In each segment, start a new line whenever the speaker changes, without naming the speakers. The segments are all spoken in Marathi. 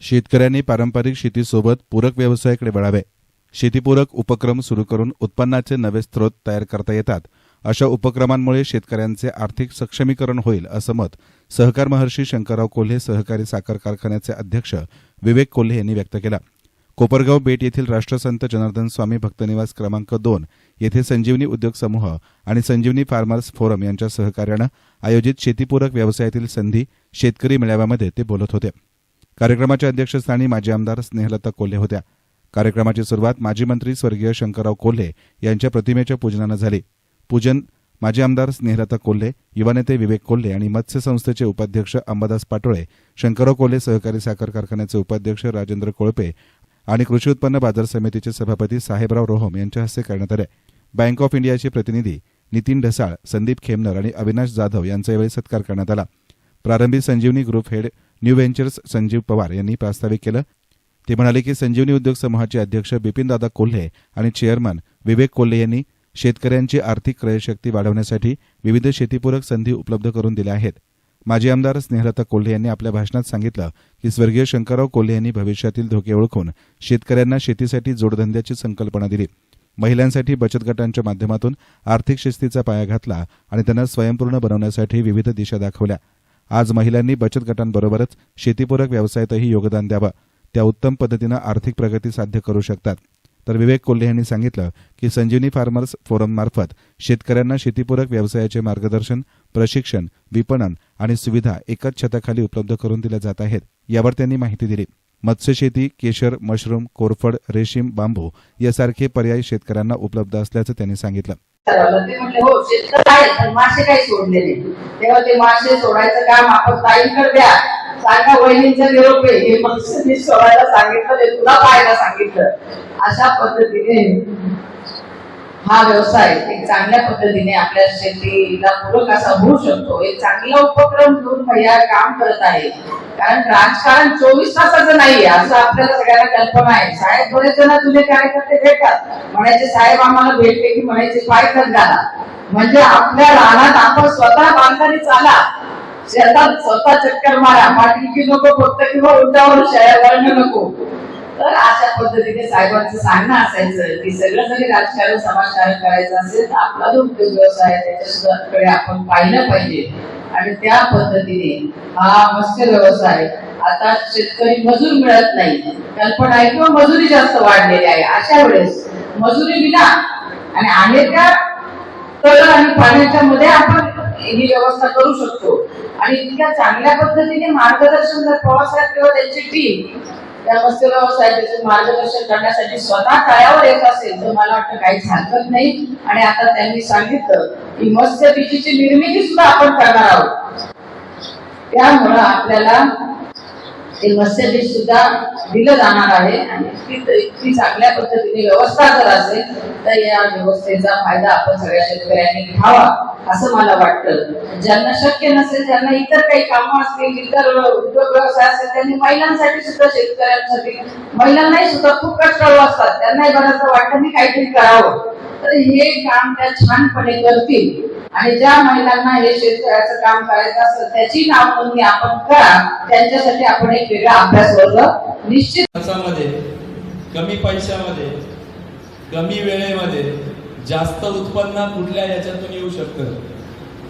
शेतकऱ्यांनी पारंपरिक शेतीसोबत पूरक व्यवसायाकडे वळावे. शेतीपूरक उपक्रम सुरू करून उत्पन्नाचे नवे स्रोत तयार करता येतात. अशा उपक्रमांमुळे शेतकऱ्यांचे आर्थिक सक्षमीकरण होईल असं मत सहकार महर्षी शंकरराव कोल्हे सहकारी साखर कारखान्याचे अध्यक्ष विवेक कोल्हे यांनी व्यक्त केला. कोपरगाव बेट येथील राष्ट्रसंत जनार्दन स्वामी भक्तनिवास क्रमांक दोन येथे संजीवनी उद्योग समूह आणि संजीवनी फार्मर्स फोरम यांच्या सहकार्यानं आयोजित शेतीपूरक व्यवसायातील संधी शेतकरी मेळाव्यामध्ये ते बोलत होते. कार्यक्रमाच्या अध्यक्षस्थानी माजी आमदार स्नेहलता कोल्हे होत्या. कार्यक्रमाची सुरुवात माजी मंत्री स्वर्गीय शंकरराव कोल्हे यांच्या प्रतिमेच्या पूजनानं झाली. पूजन माजी आमदार स्नेहलता कोल्हे युवा नेते विवेक कोल्हे आणि मत्स्य संस्थेचे उपाध्यक्ष अंबादास पाटोळे शंकरराव कोल्हे सहकारी साखर कारखान्याचे उपाध्यक्ष राजेंद्र कोळपे आणि कृषी उत्पन्न बाजार समितीचे सभापती साहेबराव रोहम यांच्या हस्ते करण्यात आले. बँक ऑफ इंडियाचे प्रतिनिधी नितीन ढसाळ संदीप खेमनर आणि अविनाश जाधव यांचा यावेळी सत्कार करण्यात आला. प्रारंभी Sanjivani group head new ventures Sanjeev Pawar यांनी प्रास्ताविक केलं. ते म्हणाले की संजीवनी उद्योग समूहाचे अध्यक्ष बिपिनदादा कोल्हे आणि चेअरमन विवेक कोल्हे यांनी शेतकऱ्यांची आर्थिक क्रयशक्ती वाढवण्यासाठी विविध शेतीपूरक संधी उपलब्ध करून दिल्या आहेत. माजी आमदार स्नेहलता कोल्हे यांनी आपल्या भाषणात सांगितलं की स्वर्गीय शंकरराव कोल्हे यांनी भविष्यातील धोके ओळखून शेतकऱ्यांना शेतीसाठी जोडधंद्याची संकल्पना दिली. महिलांसाठी बचत गटांच्या माध्यमातून आर्थिक शिस्तीचा पाया घातला आणि त्यांना स्वयंपूर्ण बनवण्यासाठी विविध दिशा दाखवल्या. आज महिलांनी बचत गटांबरोबरच शेतीपूरक व्यवसायातही योगदान द्यावं. त्या उत्तम पद्धतीनं आर्थिक प्रगती साध्य करू शकतात. तर विवेक कोल्हे यांनी सांगितलं की संजीवनी फार्मर्स फोरममार्फत शेतकऱ्यांना शेतीपूरक व्यवसायाचे मार्गदर्शन प्रशिक्षण विपणन आणि सुविधा एकाच छताखाली उपलब्ध करून दिल्या जात आहेत. यावर त्यांनी माहिती दिली. मत्स्यशेती केशर मशरूम कोरफड रेशीम बांबू यासारखे पर्याय शेतकऱ्यांना उपलब्ध असल्याचं त्यांनी सांगितलं.
ठरवलं. ते म्हटले हो शेतकरी आहे पण मासे काही सोडले नाही तेव्हा ते मासे सोडायचं काम आपण ताईंकडे द्या. सांगा वहिनींचा निरोप आहे. हे मग सोडायला सांगितलं ते तुला पाहायला सांगितलं. अशा पद्धतीने हा व्यवसाय एक चांगल्या पद्धतीने आपल्या शेतीला पूरक असा होऊ शकतो. एक चांगला उपक्रम घेऊन भैया काम करत आहे. कारण राजकारण चोवीस तासाचं नाहीये असं आपल्याला सगळ्यांना कल्पना आहे. साहेब बरेच जण तुझे कार्यकर्ते भेटतात. म्हणायचे साहेब आम्हाला भेटले की म्हणायचे पाय कर घाला. म्हणजे आपल्या रानात आपण स्वतः बांधताना चाला. शेतात स्वतः चक्कर मारा. पाठीची नको फक्त किंवा उंटावर शहर नको. तर अशा पद्धतीने साहेबांचं सांगणं असायचं की सगळं जरी राजकारण समाजकारण करायचं असेल तर आपला जो उद्योग व्यवसाय आहे त्याच्याकडे आपण पाहिलं पाहिजे. आणि त्या पद्धतीने हा मत्स्य व्यवसाय आता शेतकरी मजूर मिळत नाही. कल्पना आहे किंवा मजुरी जास्त वाढलेली आहे. अशा वेळेस मजुरी विना आणि आहे त्या तळ आणि पाण्याच्या मध्ये आपण ही व्यवस्था करू शकतो. आणि इतक्या चांगल्या पद्धतीने मार्गदर्शन जर प्रवासात किंवा त्यांची टीम त्या मत्स्य साहेब मार्गदर्शन करण्यासाठी स्वतः तळ्यावर येत असेल तर मला वाटतं काही हरकत नाही. आणि आता त्यांनी सांगितलं की मत्स्य निर्मिती सुद्धा आपण करणार आहोत. त्यामुळं आपल्याला ते मत्स्यबीज सुद्धा दिलं जाणार आहे आणि इतकी इतकी चांगल्या पद्धतीने व्यवस्था जर असेल तर या व्यवस्थेचा फायदा आपण सगळ्या शेतकऱ्यांनी घ्यावा असं मला वाटतं. ज्यांना शक्य नसेल ज्यांना इतर काही कामं असतील इतर उद्योग व्यवसाय असेल त्यांनी महिलांसाठी सुद्धा शेतकऱ्यांसाठी महिलांनाही सुद्धा खूप कष्टाळू असतात. त्यांनाही बऱ्याचदा वाटतं मी काहीतरी करावं. तर हे काम त्या छानपणे करतील. आणि ज्या महिलांना हे शेतकऱ्याचं काम करायचं असेल त्याची नाव नोंदणी आपण करा. त्यांच्यासाठी आपण एक वेगळा अभ्यास वर्ग निश्चित
खर्चामध्ये कमी पैशामध्ये कमी वेळेमध्ये जास्त उत्पन्न कुठल्या याच्यातून येऊ शकतं?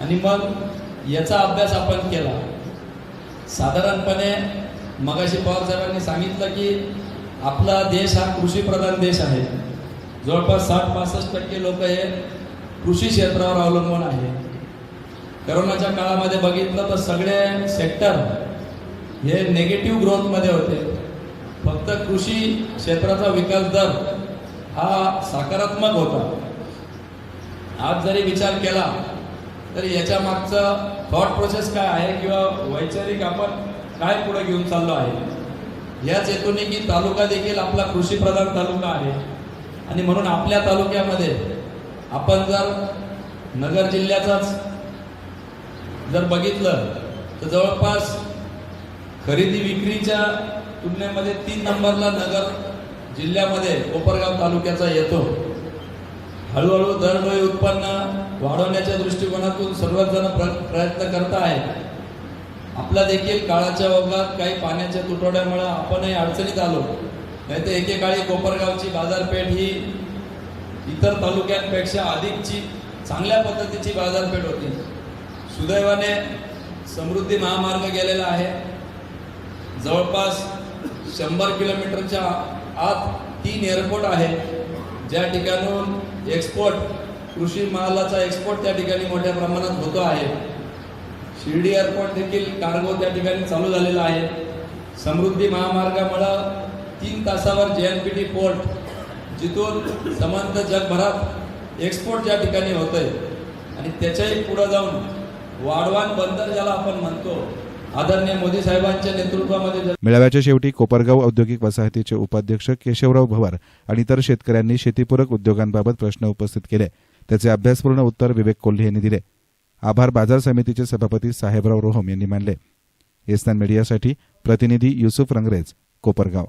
आणि मग याचा अभ्यास आपण केला. साधारणपणे मगाशी पवार साहेबांनी सांगितलं की आपला देश हा कृषीप्रधान देश आहे. जवळपास साठ पासष्ट टक्के लोक हे कृषी क्षेत्रावर अवलंबून आहे. करोनाच्या काळामध्ये बघितलं तर सगळे सेक्टर हे नेगेटिव्ह ग्रोथमध्ये होते. फक्त कृषी क्षेत्राचा विकास दर हा सकारात्मक होता. आज जरी विचार केला तरी याच्या मागचं थॉट प्रोसेस काय आहे किंवा वैचारिक आपण काय पुढे घेऊन चाललो आहे? याच हेतूने की तालुका देखील आपला कृषीप्रधान तालुका आहे. आणि म्हणून आपल्या तालुक्यामध्ये आपण जर नगर जिल्ह्याचाच जर बघितलं तर जवळपास खरेदी विक्रीच्या तुलनेमध्ये तीन नंबरला नगर जिल्ह्यामध्ये कोपरगाव तालुक्याचा येतो. हळूहळू दरडोई उत्पन्न वाढवण्याच्या दृष्टिकोनातून सर्वच जण प्र प्रयत्न करत आहेत. आपला देखील काळाच्या ओघात काही पाण्याच्या तुटवड्यामुळे आपणही अडचणीत आलो. नाही तर एकेकाळी कोपरगावची बाजारपेठ ही इतर तालुक्यांपेक्षा अधिकची चांगल्या पद्धतीची बाजारपेठ होती. सुदैवाने समृद्धी महामार्ग गेलेला आहे. जवळपास शंभर किलोमीटरच्या आत तीन एअरपोर्ट आहे ज्या ठिकाणून एक्सपोर्ट कृषी मालाचा एक्सपोर्ट त्या ठिकाणी मोठ्या प्रमाणात होतो आहे. शिर्डी एअरपोर्ट देखील कार्गो त्या ठिकाणी चालू झालेला आहे. समृद्धी महामार्गामुळं तीन तासावर जे एन पी टी पोर्ट जिथून समंत जगभरात एक्सपोर्ट ज्या ठिकाणी होतंय आणि त्याच्याही पुढं जाऊन वाढवान बंदर ज्याला आपण म्हणतो आदरणीय मोदी साहेबांच्या नेतृत्वामध्ये
मेळाव्याच्या शेवटी कोपरगाव औद्योगिक वसाहतीचे उपाध्यक्ष केशवराव भवार आणि इतर शेतकऱ्यांनी शेतीपूरक उद्योगांबाबत प्रश्न उपस्थित केले. त्याचे अभ्यासपूर्ण उत्तर विवेक कोल्हे यांनी दिले. आभार बाजार समितीचे सभापती साहेबराव रोहम यांनी मानले. एसनान मीडियासाठी प्रतिनिधी युसुफ रंगरेज कोपरगाव.